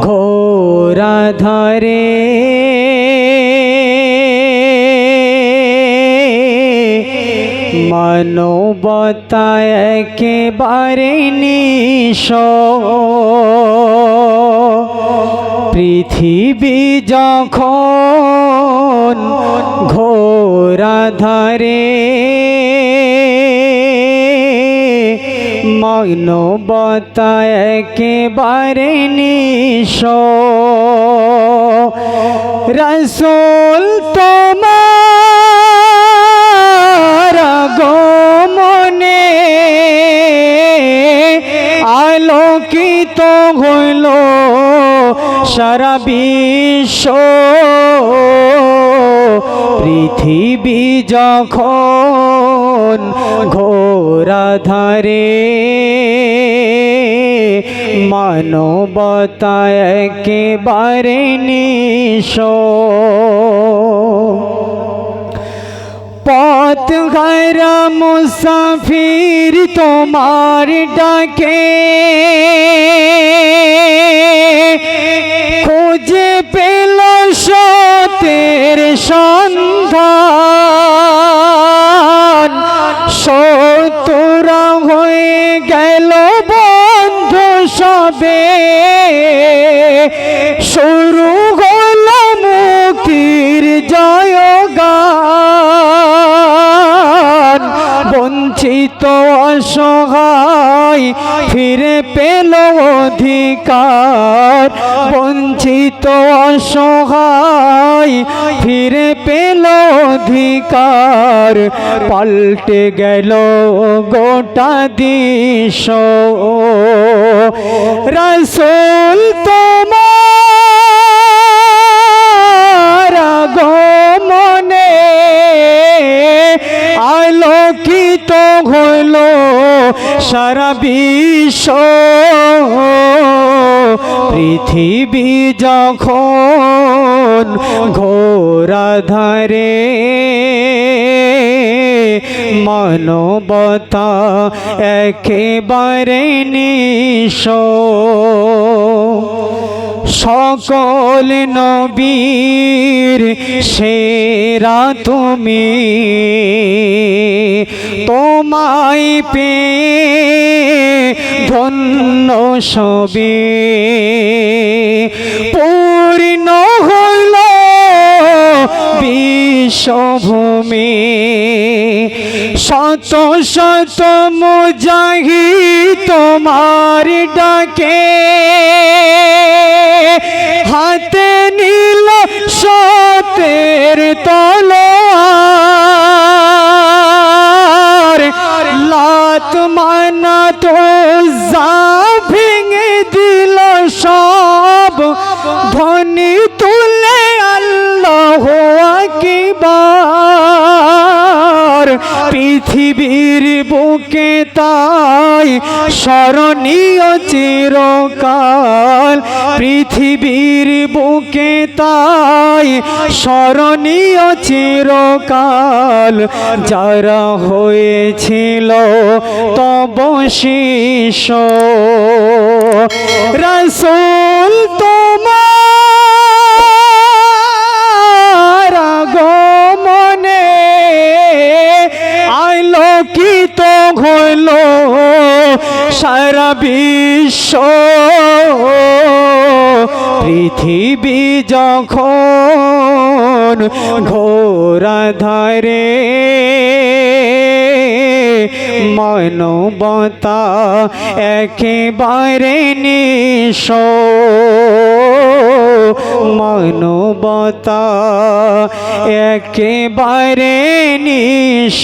ঘোরা ধরে? মানবতা একেবারে নিশ পৃথিবী যখন ঘোরা ধরে মানবতা একেবারে নিশ রসুল তোমার গমনে আলোকিত হইল সারা পৃথিবী যখন ঘোরা ধারে মানবতা একেবারে নিশ পথ ঘরা মুসাফির তোমার ডাকে সবে শুরু বঞ্চিত অসহায়, ফিরে পেল অধিকার। বঞ্চিত অসহায়, ফিরে পেল অধিকার। পাল্টে গেল গোটা দিশ। রসুল তোমার পৃথিবী যখন ঘোরা ধারে মানবতা একেবারে নিশ সকল নবীর সেরা তুমি। তোমায় পে ধন্য সবে। পূর্ণ হইল বিশ্বভূমি শত শত মুজাহি তোমার ডাকে। হাতে নীল সতের তলোয়ার মানা তো ভেঙে দিল সব। ধনী তুলে আল্লাহ আকিবার পৃথিবীর বুকে তাই স্মরণীয় চিরকাল পৃথিবীর বুকে তাই স্মরণীয় চিরকাল যারা হয়েছিল তব শিষ আলোকিত হইল সারা বিশ্ব। পৃথিবী যখন ঘোরা ধারে মানবতা একেবারে নিশ মানবতা একেবারে নিশ